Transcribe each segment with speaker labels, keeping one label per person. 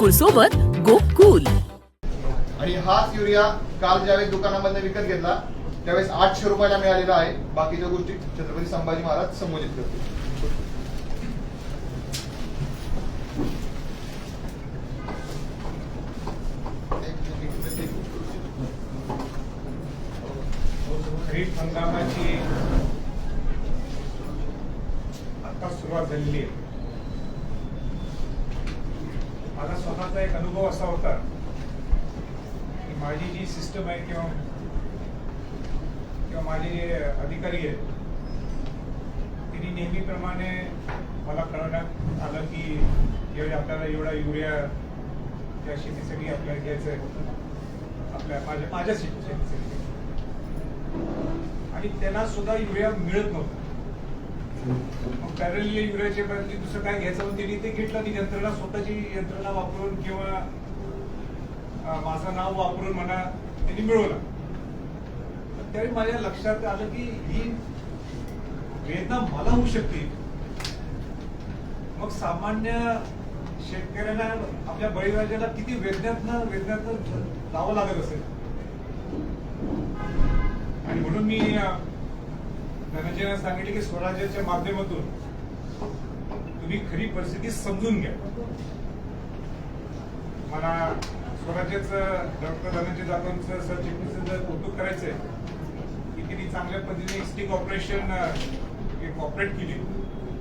Speaker 1: गोकुळ सोबत गोकुल.
Speaker 2: आणि हाच युरिया काल ज्यावेळेस दुकानामधनं विकत घेतला त्यावेळेस आठशे रुपयाला मिळालेला आहे. बाकीच्या गोष्टी छत्रपती संभाजी महाराज संबोधित करतील.
Speaker 3: खरीप हंगामाची आता सुरुवात झालेली आहे. माझा स्वतःचा एक अनुभव असा होता की माझी जी सिस्टम आहे किंवा किंवा माझे जे अधिकारी आहेत त्यांनी नेहमीप्रमाणे मला कळवण्यात आलं की एवढे आपल्याला एवढा युरिया त्या शेतीसाठी आपल्याला घ्यायचं आहे आपल्या माझ्या माझ्या शेतीसाठी. आणि त्यांना सुद्धा युरिया मिळत नव्हता. पॅरल युरियाच्या बदली दुसरं काय घ्यायचं? होतं त्यांनी ते घेतलं ती यंत्रणा स्वतःची यंत्रणा वापरून किंवा माझं नाव वापरून म्हणा त्यांनी मिळवलं. त्यावेळी माझ्या लक्षात आलं की ही वेदना मला होऊ शकते. मग सामान्य शेतकऱ्यांना आपल्या बळीराजाला किती वेदनातनं वेदनातनं जावं लागत असेल? आणि म्हणून मी अ, सांगितले की स्वराज्याच्या माध्यमातून तुम्ही खरी परिस्थिती समजून घ्या. मला स्वराज्याचं डॉक्टर धनंजय जाधवचं सरचिटणीचं कौतुक करायचंय की त्यांनी चांगल्या पद्धतीने स्टिक ऑपरेशन ऑपरेट केली.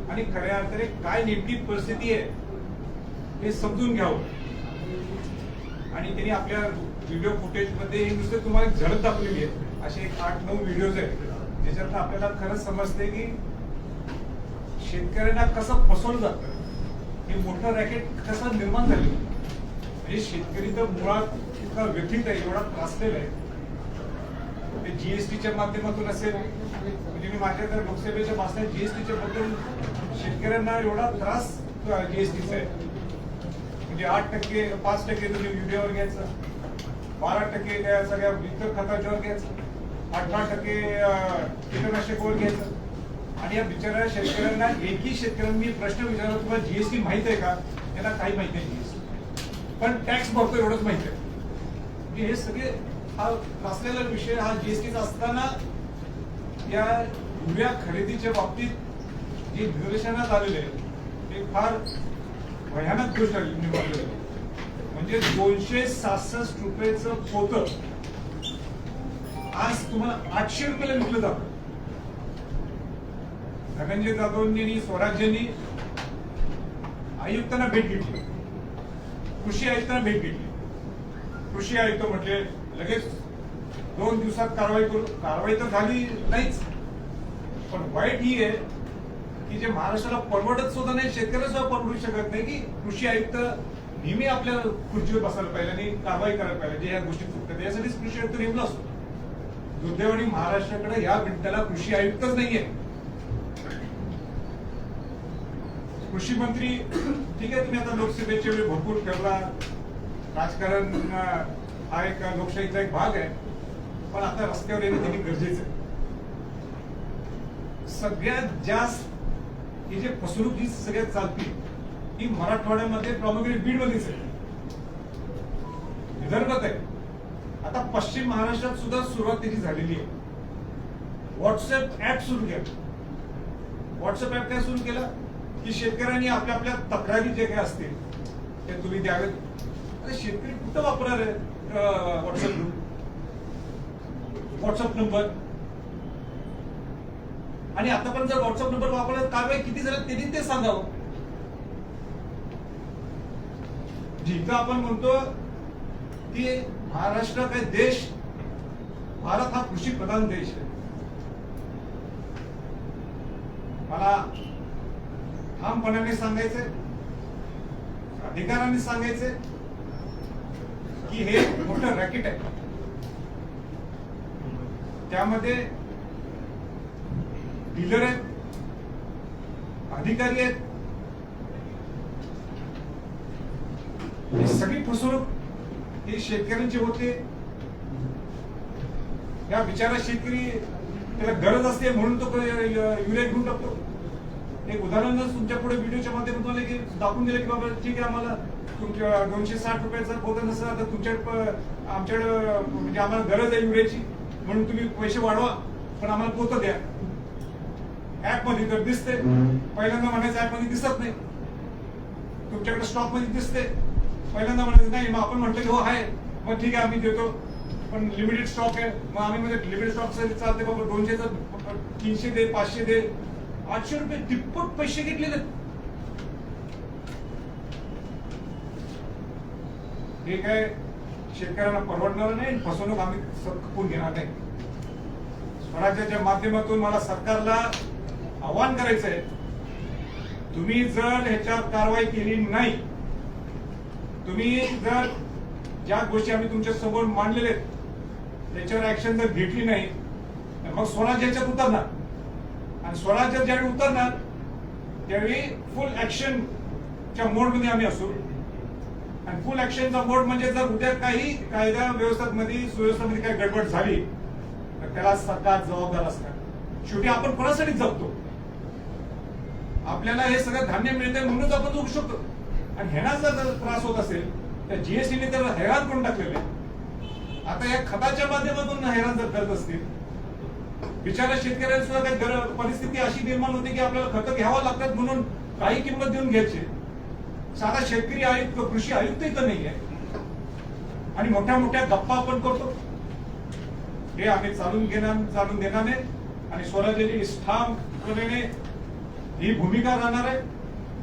Speaker 3: आणि खऱ्या अर्थाने काय नेमकी परिस्थिती आहे हे समजून घ्यावं. आणि त्यांनी आपल्या व्हिडिओ फुटेजमध्ये हे तुम्हाला झडत दाखवलेली आहे. असे एक आठ नऊ व्हिडिओज आहेत. ज्याच्यात आपल्याला खरंच समजते की शेतकऱ्यांना कसं फसवलं जातं? हे मोठं रॅकेट कसं निर्माण झालं? म्हणजे शेतकरी तर मुळात इतका व्यथित आहे एवढा त्रासलेला आहे. ते जीएसटीच्या माध्यमातून असेल म्हणजे मी माझ्या तर लोकसभेच्या भाषणात जीएसटीच्या बद्दल शेतकऱ्यांना एवढा त्रास जीएसटीचा आहे. म्हणजे आठ टक्के पाच टक्के तुम्ही युरियावर घ्यायचं बारा टक्के सगळ्या इतर खताच्यावर घ्यायचं. अठरा टक्के कीटकनाशक कीटकनाशकावर घ्यायचं. आणि या बिचाऱ्या शेतकऱ्यांना एकही शेतकऱ्यांना मी प्रश्न विचारला तुम्हाला जीएसटी माहीत आहे का? त्यांना काही माहीत नाही जीएसटी पण टॅक्स भरतो एवढंच माहीत आहे. म्हणजे हे सगळे हा असलेला विषय हा जीएसटीचा असताना या युरिया खरेदीच्या बाबतीत जे निदर्शनात आलेले ते फार भयानक गोष्ट निवडलेलं म्हणजे दोनशे सहासष्ट रुपयाचं पोतं आज तुम्हाला आठशे रुपयाला विकलं जातं. धनंजय जाधवांनी स्वराज्यांनी आयुक्तांना भेट घेतली. कृषी आयुक्तांना भेट घेतली. कृषी आयुक्त म्हटले लगेच दोन दिवसात कारवाई करू. कारवाई तर झाली नाहीच. पण वाईट ही आहे की जे महाराष्ट्राला परवडत सुद्धा नाही शेतकऱ्याला सुद्धा परवडू शकत नाही की कृषी आयुक्त नेहमी आपल्या खुर्चीवर बसायला पाहिजे आणि कारवाई करायला पाहिजे जे या गोष्टी चुकतात यासाठीच कृषी आयुक्त नेमला असतो. दुर्दैवानी महाराष्ट्राकडे या मिनिटाला कृषी आयुक्तच नाहीये. कृषी मंत्री ठीक आहे तुम्ही आता लोकसभेच्या वेळी भरपूर फिरला राजकारण हा एक लोकशाहीचा एक भाग आहे. पण आता रस्त्यावर येणं त्यांनी गरजेचं आहे? सगळ्यात जास्त ही जे फसवणूक ही सगळ्यात चालती ती मराठवाड्यामध्ये प्रामुख्याने बीड मध्येच आहे. विदर्भात आहे. आता पश्चिम महाराष्ट्रात सुद्धा सुरुवात त्याची झालेली आहे. व्हॉट्सअप ऍप सुरू केलं. व्हॉट्सअप ऍप काय सुरू केलं? की शेतकऱ्यांनी आपल्या आपल्या तक्रारी जे काही असतील ते तुम्ही द्यावेत. अरे शेतकरी कुठं वापरणार आहे व्हॉट्सअप ग्रुप व्हॉट्सअप नंबर आणि आता पण जर व्हॉट्सअप नंबर वापरला कारवाई किती झालं? त्यांनी ते सांगावं. जिथं आपण म्हणतो की महाराष्ट्र का देश भारत हा कृषी प्रधान देश आहे. मला ठामपणाने सांगायचंय अधिकाराने सांगायचे की हे मोठं रॅकेट आहे. त्यामध्ये डीलर आहेत अधिकारी आहेत. सगळी फसवणूक हे शेतकऱ्यांची होते. या बिचारा शेतकरी त्याला गरज असते म्हणून तो युरिया घेऊन टाकतो. एक उदाहरण तुमच्यापुढे व्हिडिओच्या माध्यमातून आले की दाखवून दिलं की बाबा ठीक आहे आम्हाला तुमच्या दोनशे साठ रुपयाचा पोत नसला तर तुमच्या आमच्याकडे म्हणजे आम्हाला गरज आहे युरियाची. म्हणून तुम्ही पैसे वाढवा पण आम्हाला पोत द्या. ऍपमध्ये तर दिसते पहिल्यांदा म्हणायचं ऍपमध्ये दिसत नाही. तुमच्याकडे स्टॉकमध्ये दिसते पहिल्यांदा म्हणायचं नाही मग आपण म्हटलं की हो आहे. मग ठीक आहे आम्ही देतो. पण लिमिटेड स्टॉक आहे. मग आम्ही म्हणजे लिमिटेड स्टॉक चालते बाबा दोनशेचं तीनशे दे पाचशे दे. आठशे रुपये तिप्पट पैसे घेतलेले ठीक हे काय शेतकऱ्यांना परवडणार नाही फसवणूक आम्ही खपून घेणार नाही. स्वराज्याच्या माध्यमातून मला सरकारला आवाहन करायचं आहे तुम्ही जर ह्याच्यावर कारवाई केली नाही तुम्ही जर ज्या गोष्टी आम्ही तुमच्यासमोर मांडलेल्या आहेत त्याच्यावर ऍक्शन जर घेतली नाही तर मग स्वराज्याच्यात उतरणार. आणि स्वराज्यात ज्यावेळी उतरणार त्यावेळी फुल ऍक्शनच्या मोडमध्ये आम्ही असू. आणि फुल ऍक्शनचा मोड म्हणजे जर उद्या काही कायदा व्यवस्थामध्ये सुव्यवस्थेमध्ये काही गडबड झाली तर त्याला सरकार जबाबदार असणार. शेवटी आपण कोणासाठी जगतो आपल्याला हे सगळं धान्य मिळतंय म्हणूनच आपण जगू शकतो. आणि ह्याना जर त्रास होत असेल तर जीएसटीने तर हैराण करून टाकलेले आहे. आता या खताच्या माध्यमातून हैराण जर करत असतील बिचारा शेतकऱ्यांना सुद्धा काही परिस्थिती अशी निर्माण होती की आपल्याला खतं घ्यावं लागतात म्हणून काही किंमत देऊन घ्यायची. साधा शेतकरी आयुक्त कृषी आयुक्त इथं आहे. आणि मोठ्या मोठ्या गप्पा आपण करतो. हे आम्ही चालून घेणार चालून देणार नाही आणि स्वराज्याची ठामपणे ही भूमिका राहणार आहे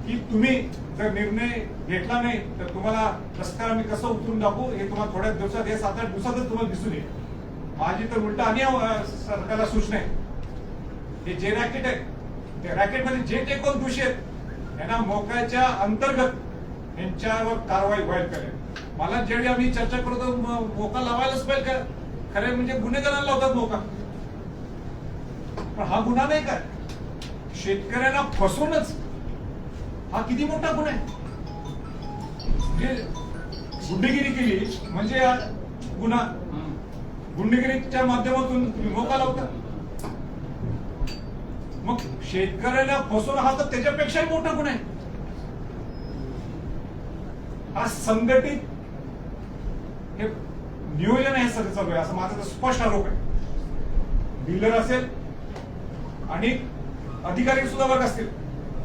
Speaker 3: की तुम्ही जर निर्णय घेतला नाही तर तुम्हाला रस्त्यावर आम्ही कसं उतरून टाकू हे तुम्हाला थोड्या दिवसात हे सात आठ दिवसातच तुम्हाला दिसून येईल. माझी तर उलट आणि सरकारला सूचना आहे. हे जे रॅकेट आहे त्या रॅकेटमध्ये जे काही कोण दोषी आहेत यांना मोक्याच्या अंतर्गत यांच्यावर कारवाई व्हायला करेल मला ज्यावेळी आम्ही चर्चा करतो मोका लावायलाच पाहिजे का? खरे म्हणजे गुन्हेगारांना लावतात मोका. पण हा गुन्हा नाही काय? शेतकऱ्यांना फसूनच हा किती मोठा गुन्हा आहे? गुंडगिरी केली म्हणजे हा गुन्हा गुंडगिरीच्या माध्यमातून तुम्ही मोका लावता. मग शेतकऱ्याला फसवणं हा तर त्याच्यापेक्षाही मोठा गुन्हा आहे. हा संघटित हे नियोजन आहे सगळं चालू आहे असं माझा तर स्पष्ट आरोप आहे. डीलर असेल आणि अधिकारी सुद्धा वर्ग असतील.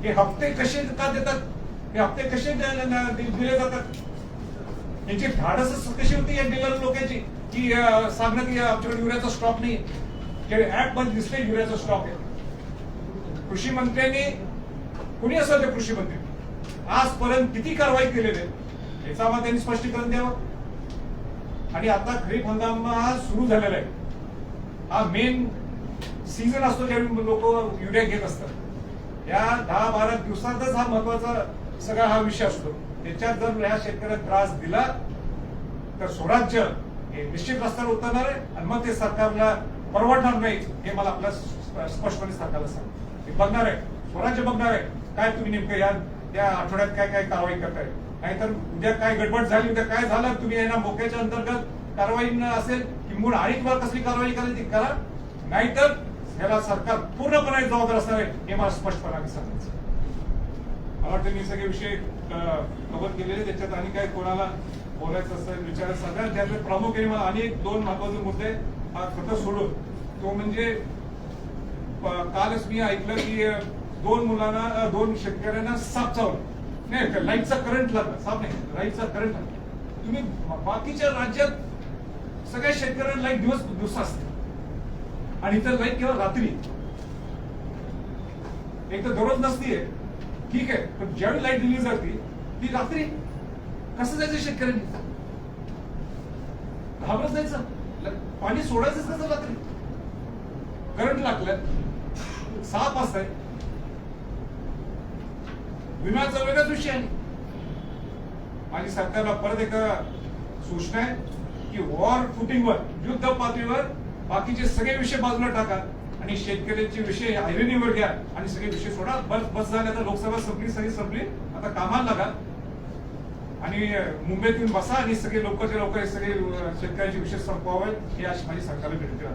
Speaker 3: हे हप्ते कसे का देतात? हे हप्ते कसे दिले जातात? यांची धाडस कशी होती या डीलर लोकांची? की सांगण्यात की आमच्याकडे युरियाचा स्टॉक नाही. ऍपमध्ये दिसले युरियाचा स्टॉक आहे. कृषी मंत्र्यांनी कुणी असेल ते कृषी मंत्री? आजपर्यंत किती कारवाई केलेली आहे? याचा आम्हाला त्यांनी स्पष्टीकरण द्यावं. आणि आता खरीप हंगाम हा सुरू झालेला आहे. हा मेन सीझन असतो ज्यावेळी लोक युरिया घेत असतात. या दहा बारा दिवसातच हा महत्त्वाचा सगळा हा विषय असतो. त्याच्यात जर ह्या शेतकऱ्याला त्रास दिला तर स्वराज्य हे निश्चित रस्त्यावर उतरणार आहे आणि मग ते सरकारला परवडणार नाही हे मला आपल्या स्पष्टपणे सरकारला सांग ते बघणार आहे. स्वराज्य बघणार आहे. काय तुम्ही नेमकं या त्या आठवड्यात काय काय कारवाई करताय? नाहीतर उद्या काय गडबड झाली उद्या काय झालं तुम्ही यांना मोक्याच्या अंतर्गत कारवाई असेल किंवा आणीकवर कसली कारवाई करायची? करा. नाहीतर ह्याला सरकार पूर्णपणे जबाबदार असणार आहे हे मला स्पष्टपणे सांगायचं मला वाटतं मी सगळे विषय कव्हर केलेले त्याच्यात आणि काय कोणाला बोलायचं असेल विचारायचं सगळ्यात त्यातले प्रामुख्याने मला आणि एक दोन महत्त्वाचे मुद्दे हा खत सोडून तो म्हणजे कालच मी ऐकलं की दोन मुलांना दोन शेतकऱ्यांना साप चावला. नाही लाईटचा करंट लागला. साप नाही लाईटचा करंट लागला. तुम्ही बाकीच्या राज्यात सगळ्या शेतकऱ्यांना लाइट दिवस दिवस असते. आणि इतर लाइट केवळ रात्री. एक तर दररोज नसतीये. ठीक आहे पण ज्यावेळी लाइट दिली जाते ती रात्री कसं जायचं शेतकऱ्यांनी? घाबरत जायचं. पाणी सोडायचंच कसं रात्री? करंट लागलं साप असतंय विम्याचा वेगळाच विषय आहे. माझी सरकारला परत एक सूचना आहे की वॉर फुटिंगवर युद्ध पातळीवर बाकीचे सगळे विषय बाजूला टाका आणि शेतकऱ्यांचे विषय ऐरणीवर घ्या आणि सगळे विषय सोडा. बस बस झाले आता लोकसभा संपली सगळी संपली. आता कामाला लागा. आणि मुंबईतून बसा आणि सगळे लवकरच्या लवकर सगळे शेतकऱ्यांचे विषय संपवावे हे अशी माझी सरकारला विनंती